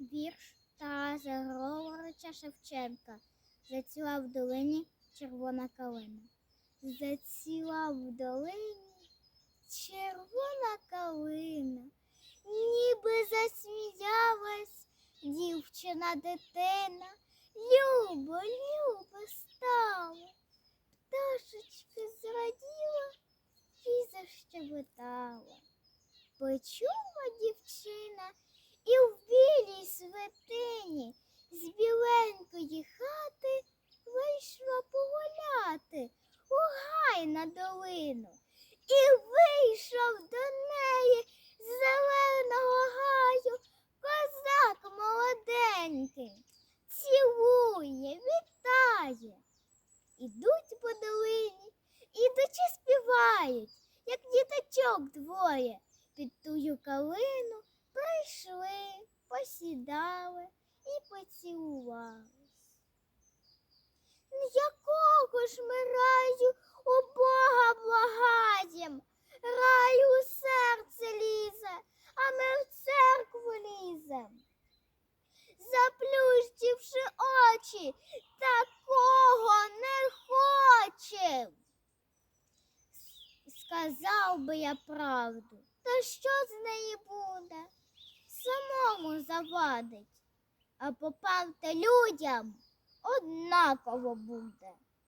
Вірш Тараса Григоровича Шевченка. Заціла в долині червона калина. Заціла в долині червона калина, ніби засміялась дівчина дитина. Любо, любо стало. Пташечка зраділа і защебетала. Почула дівчина білій з біленької хати вийшла погуляти у гай на долину. І вийшов до неї з зеленого гаю козак молоденький, цілує, вітає. Ідуть по долині, ідучи співають, як діточок двоє. Під тую калину прийшли, посідали і поцілувались. Якого ж ми раю у Бога благаєм? Рай у серце лізе, а ми в церкву лізем. Заплющивши очі, такого не хочем. Сказав би я правду, та що з неї буде? Самому завадить, а попавте людям однаково буде.